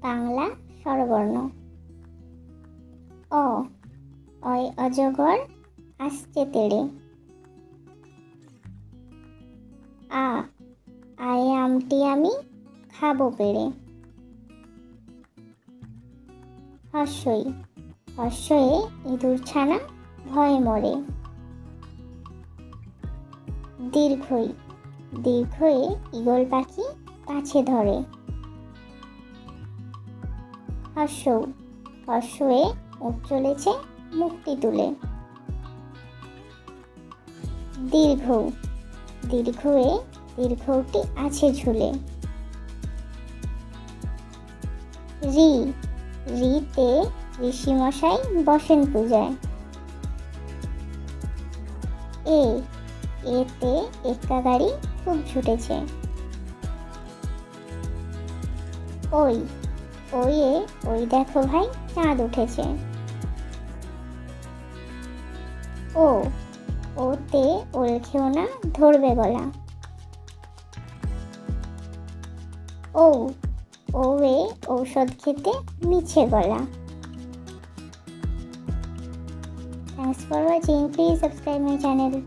বাংলা স্বরবর্ণ। অ, অয় অজগর আসছে তেড়ে। আ, আয়ে আমটি আমি খাব পেড়ে। হর্ষই হর্ষয়ে ইঁদুর ছানা ভয়ে মরে। দীর্ঘই, দীর্ঘয়ে ঈগল পাখি কাছে ধরে। হর্ষ হর্ষয়ে উঠ চলেছে মুক্তি তুলে। দীর্ঘ, দীর্ঘয়ে দীর্ঘটি আছে ঝুলে। রি, রিতে ঋষিমশাই বসেন পূজায়। এ, এতে এক্কা গাড়ি খুব ছুটেছে ওই ওয়ে, ওই দেখো ভাই, চাঁদ উঠেছে। ও, ওতে ওল খেও না, ধরবে গলা। ও, ওয়ে ঔষধ খেতে মিছে গলা। Thanks for watching please subscribe my channel